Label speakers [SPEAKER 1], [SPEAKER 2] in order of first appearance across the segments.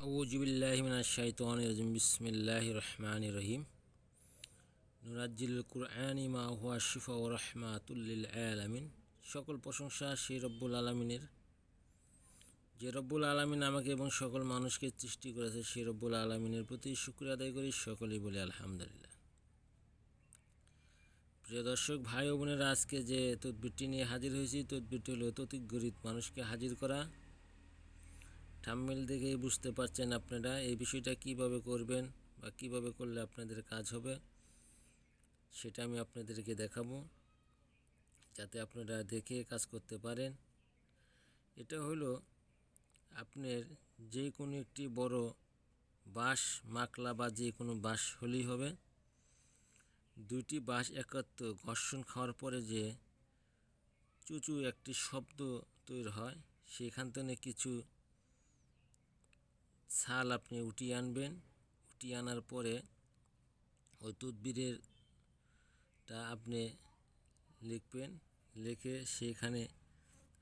[SPEAKER 1] রহিম। মা হুয়া শিফা ও সকল প্রশংসা সেই রব্বুল আলমিনের। যে রব্বুল আলমিন আমাকে এবং সকল মানুষকে সৃষ্টি করেছে, সেই রব্বুল আলমিনের প্রতি শুক্রিয়া আদায় করি, সকলেই বলি আলহামদুলিল্লাহ। প্রিয় দর্শক, ভাই ও বোনেরা, আজকে যে তদবিরটি নিয়ে হাজির হয়েছি, তদবিরটি হলো গরিব মানুষকে হাজির করা। থাম্মেল দেখেই বুঝতে পারছেন আপনারা এই বিষয়টা কীভাবে করবেন বা কীভাবে করলে আপনাদের কাজ হবে। সেটা আমি আপনাদেরকে দেখাবো, যাতে আপনারা দেখে কাজ করতে পারেন। এটা হলো আপনার যে কোনো একটি বড় বাঁশ, মাকলা বা যে কোনো বাঁশ হলেই হবে। দুইটি বাঁশ একত্র ঘর্ষণ খাওয়ার পরে যে চুচু একটি শব্দ তৈরি হয়, সেখান থেকে কিছু ছাল আপনি উঠিয়ে আনবেন। উঠিয়ে আনার পরে ওই তদবিরেরটা আপনি লিখবেন। লিখে সেখানে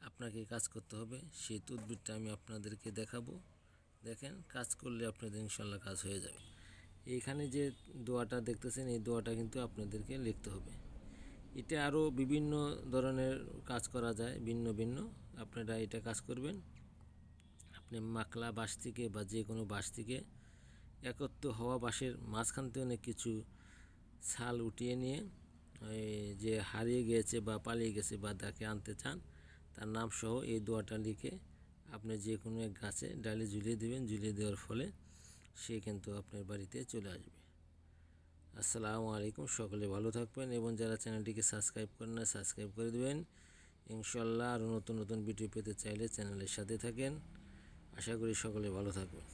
[SPEAKER 1] আপনাকে কাজ করতে হবে। সেই তদবিরটা আমি আপনাদেরকে দেখাবো। দেখেন, কাজ করলে আপনাদের ইনশাল্লাহ কাজ হয়ে যাবে। এইখানে যে দোয়াটা দেখতেছেন, এই দোয়াটা কিন্তু আপনাদেরকে লিখতে হবে। এটা আরও বিভিন্ন ধরনের কাজ করা যায়, ভিন্ন ভিন্ন। আপনারা এটা কাজ করবেন। আপনি মাকলা বাঁশ থেকে বা যে কোনো বাঁশ থেকে একত্র হওয়া বাঁশের মাঝখান থেকে অনেক কিছু ছাল উঠিয়ে নিয়ে ওই যে হারিয়ে গিয়েছে বা পালিয়ে গেছে বা তাকে আনতে চান, তার নাম সহ এই দোয়াটা লিখে আপনি যে কোনো এক গাছে ডালে ঝুলিয়ে দেবেন। ঝুলিয়ে দেওয়ার ফলে সে কিন্তু আপনার বাড়িতে চলে আসবে। আসসালামু আলাইকুম, সকলে ভালো থাকবেন এবং যারা চ্যানেলটিকে সাবস্ক্রাইব করেন না, সাবস্ক্রাইব করে দেবেন। ইনশাল্লাহ আরও নতুন নতুন ভিডিও পেতে চাইলে চ্যানেলের সাথে থাকেন। আশা করি সকলে ভালো থাকবেন।